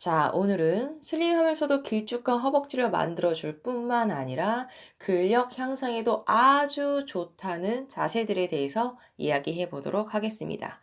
자, 오늘은 슬림하면서도 길쭉한 허벅지를 만들어줄 뿐만 아니라 근력 향상에도 아주 좋다는 자세들에 대해서 이야기해 보도록 하겠습니다.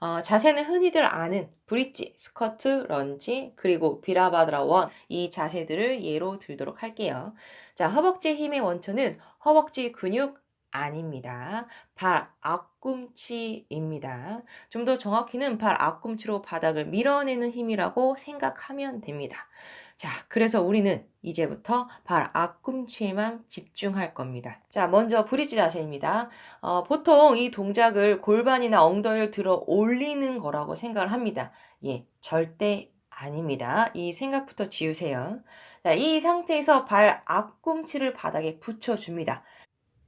어, 자세는 흔히들 아는 브릿지, 스쿼트, 런지, 그리고 비라바드라 원, 이 자세들을 예로 들도록 할게요. 자, 허벅지 힘의 원천은 허벅지 근육 아닙니다. 발 앞꿈치입니다. 좀 더 정확히는 발 앞꿈치로 바닥을 밀어내는 힘이라고 생각하면 됩니다. 자, 그래서 우리는 이제부터 발 앞꿈치에만 집중할 겁니다. 자, 먼저 브릿지 자세입니다. 어, 보통 이 동작을 골반이나 엉덩이를 들어 올리는 거라고 생각을 합니다. 예, 절대 아닙니다. 이 생각부터 지우세요. 자, 이 상태에서 발 앞꿈치를 바닥에 붙여줍니다.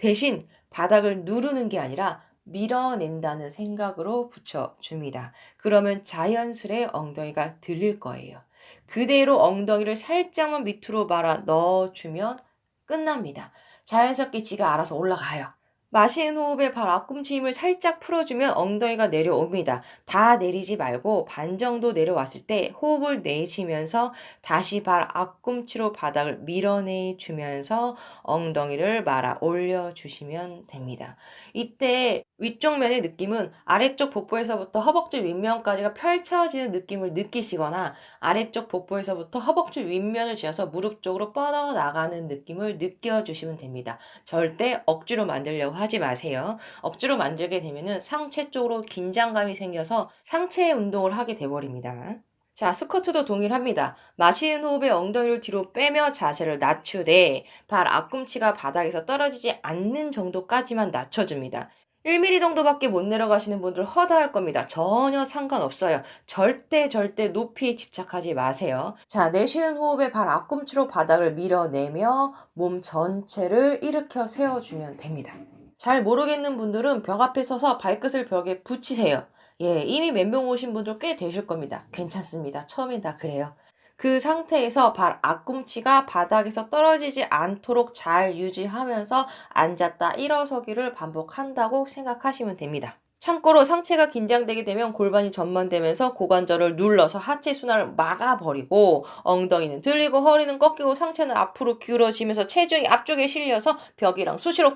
대신 바닥을 누르는 게 아니라 밀어낸다는 생각으로 붙여줍니다. 그러면 자연스레 엉덩이가 들릴 거예요. 그대로 엉덩이를 살짝만 밑으로 말아 넣어주면 끝납니다. 자연스럽게 지가 알아서 올라가요. 마시는 호흡에 발 앞꿈치 힘을 살짝 풀어주면 엉덩이가 내려옵니다. 다 내리지 말고 반 정도 내려왔을 때 호흡을 내쉬면서 다시 발 앞꿈치로 바닥을 밀어내 주면서 엉덩이를 말아 올려주시면 됩니다. 이때 위쪽 면의 느낌은 아래쪽 복부에서부터 허벅지 윗면까지가 펼쳐지는 느낌을 느끼시거나 아래쪽 복부에서부터 허벅지 윗면을 지나서 무릎 쪽으로 뻗어나가는 느낌을 느껴주시면 됩니다. 절대 억지로 만들려고 하지 마세요. 억지로 만들게 되면 상체 쪽으로 긴장감이 생겨서 상체 운동을 하게 돼버립니다. 자, 스쿼트도 동일합니다. 마시는 호흡에 엉덩이를 뒤로 빼며 자세를 낮추되 발 앞꿈치가 바닥에서 떨어지지 않는 정도까지만 낮춰줍니다. 1mm 정도밖에 못 내려가시는 분들 허다할 겁니다. 전혀 상관없어요. 절대 절대 높이에 집착하지 마세요. 자, 내쉬는 호흡에 발 앞꿈치로 바닥을 밀어내며 몸 전체를 일으켜 세워주면 됩니다. 잘 모르겠는 분들은 벽 앞에 서서 발끝을 벽에 붙이세요. 예, 이미 몇명 오신 분들 꽤 되실 겁니다. 괜찮습니다. 처음엔 다 그래요. 그 상태에서 발 앞꿈치가 바닥에서 떨어지지 않도록 잘 유지하면서 앉았다 일어서기를 반복한다고 생각하시면 됩니다. 참고로 상체가 긴장되게 되면 골반이 전만되면서 고관절을 눌러서 하체 순환을 막아버리고 엉덩이는 들리고 허리는 꺾이고 상체는 앞으로 기울어지면서 체중이 앞쪽에 실려서 벽이랑 수시로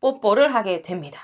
뽀뽀를 하게 됩니다.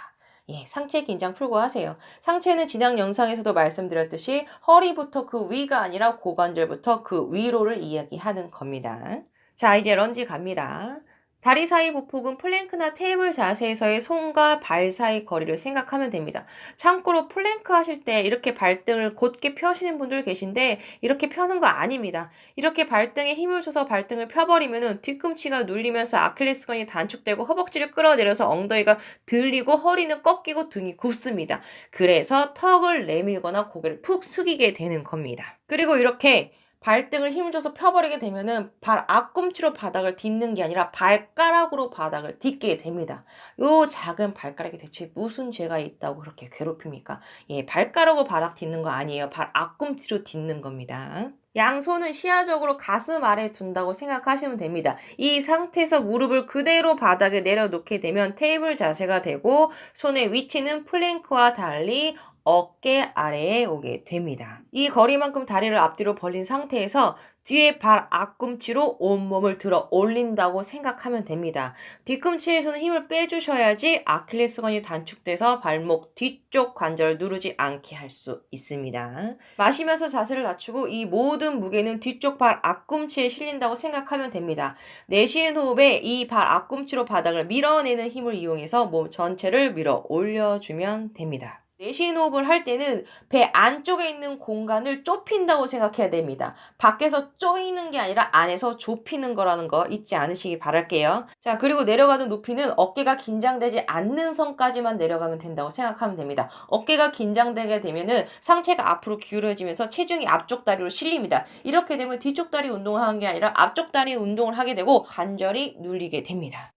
예, 상체 긴장 풀고 하세요. 상체는 지난 영상에서도 말씀드렸듯이 허리부터 그 위가 아니라 고관절부터 그 위로를 이야기하는 겁니다. 자, 이제 런지 갑니다. 다리 사이 보폭은 플랭크나 테이블 자세에서의 손과 발 사이 거리를 생각하면 됩니다. 참고로 플랭크 하실 때 이렇게 발등을 곧게 펴시는 분들 계신데 이렇게 펴는 거 아닙니다. 이렇게 발등에 힘을 줘서 발등을 펴버리면 뒤꿈치가 눌리면서 아킬레스건이 단축되고 허벅지를 끌어내려서 엉덩이가 들리고 허리는 꺾이고 등이 굽습니다. 그래서 턱을 내밀거나 고개를 푹 숙이게 되는 겁니다. 그리고 이렇게 발등을 힘줘서 펴버리게 되면은 발 앞꿈치로 바닥을 딛는 게 아니라 발가락으로 바닥을 딛게 됩니다. 요 작은 발가락이 대체 무슨 죄가 있다고 그렇게 괴롭힙니까? 예, 발가락으로 바닥 딛는 거 아니에요. 발 앞꿈치로 딛는 겁니다. 양손은 시야적으로 가슴 아래 둔다고 생각하시면 됩니다. 이 상태에서 무릎을 그대로 바닥에 내려놓게 되면 테이블 자세가 되고 손의 위치는 플랭크와 달리 어깨 아래에 오게 됩니다. 이 거리만큼 다리를 앞뒤로 벌린 상태에서 뒤에 발 앞꿈치로 온몸을 들어 올린다고 생각하면 됩니다. 뒤꿈치에서는 힘을 빼주셔야지 아킬레스건이 단축돼서 발목 뒤쪽 관절 누르지 않게 할 수 있습니다. 마시면서 자세를 낮추고 이 모든 무게는 뒤쪽 발 앞꿈치에 실린다고 생각하면 됩니다. 내쉬는 호흡에 이 발 앞꿈치로 바닥을 밀어내는 힘을 이용해서 몸 전체를 밀어 올려주면 됩니다. 내쉬는 호흡을 할 때는 배 안쪽에 있는 공간을 좁힌다고 생각해야 됩니다. 밖에서 쪼이는 게 아니라 안에서 좁히는 거라는 거 잊지 않으시기 바랄게요. 자, 그리고 내려가는 높이는 어깨가 긴장되지 않는 선까지만 내려가면 된다고 생각하면 됩니다. 어깨가 긴장되게 되면은 상체가 앞으로 기울어지면서 체중이 앞쪽 다리로 실립니다. 이렇게 되면 뒤쪽 다리 운동을 하는 게 아니라 앞쪽 다리 운동을 하게 되고 관절이 눌리게 됩니다.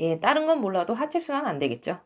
예, 다른 건 몰라도 하체 순환 안 되겠죠?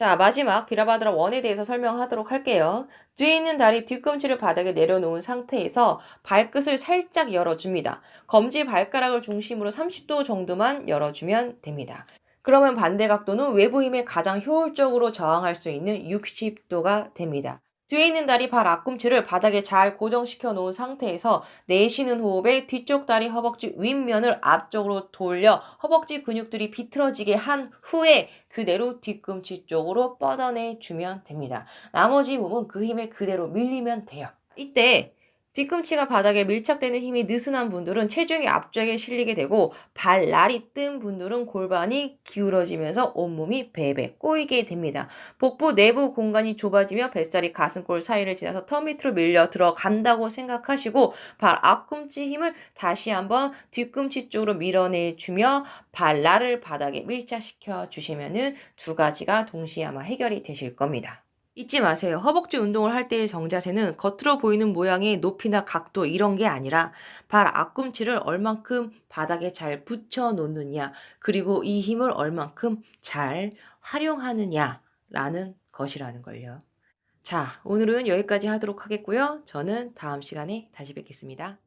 자, 마지막 비라바드라 원에 대해서 설명하도록 할게요. 뒤에 있는 다리 뒤꿈치를 바닥에 내려놓은 상태에서 발끝을 살짝 열어줍니다. 검지 발가락을 중심으로 30도 정도만 열어주면 됩니다. 그러면 반대 각도는 외부 힘에 가장 효율적으로 저항할 수 있는 60도가 됩니다. 뒤에 있는 다리 발 앞꿈치를 바닥에 잘 고정시켜 놓은 상태에서 내쉬는 호흡에 뒤쪽 다리 허벅지 윗면을 앞쪽으로 돌려 허벅지 근육들이 비틀어지게 한 후에 그대로 뒤꿈치 쪽으로 뻗어내 주면 됩니다. 나머지 몸은 그 힘에 그대로 밀리면 돼요. 이때 뒤꿈치가 바닥에 밀착되는 힘이 느슨한 분들은 체중이 앞쪽에 실리게 되고 발날이 뜬 분들은 골반이 기울어지면서 온몸이 베베 꼬이게 됩니다. 복부 내부 공간이 좁아지며 뱃살이 가슴골 사이를 지나서 터 밑으로 밀려 들어간다고 생각하시고 발 앞꿈치 힘을 다시 한번 뒤꿈치 쪽으로 밀어내 주며 발날을 바닥에 밀착시켜 주시면은 두 가지가 동시에 아마 해결이 되실 겁니다. 잊지 마세요. 허벅지 운동을 할 때의 정자세는 겉으로 보이는 모양의 높이나 각도 이런 게 아니라 발 앞꿈치를 얼만큼 바닥에 잘 붙여 놓느냐, 그리고 이 힘을 얼만큼 잘 활용하느냐라는 것이라는 걸요. 자, 오늘은 여기까지 하도록 하겠고요. 저는 다음 시간에 다시 뵙겠습니다.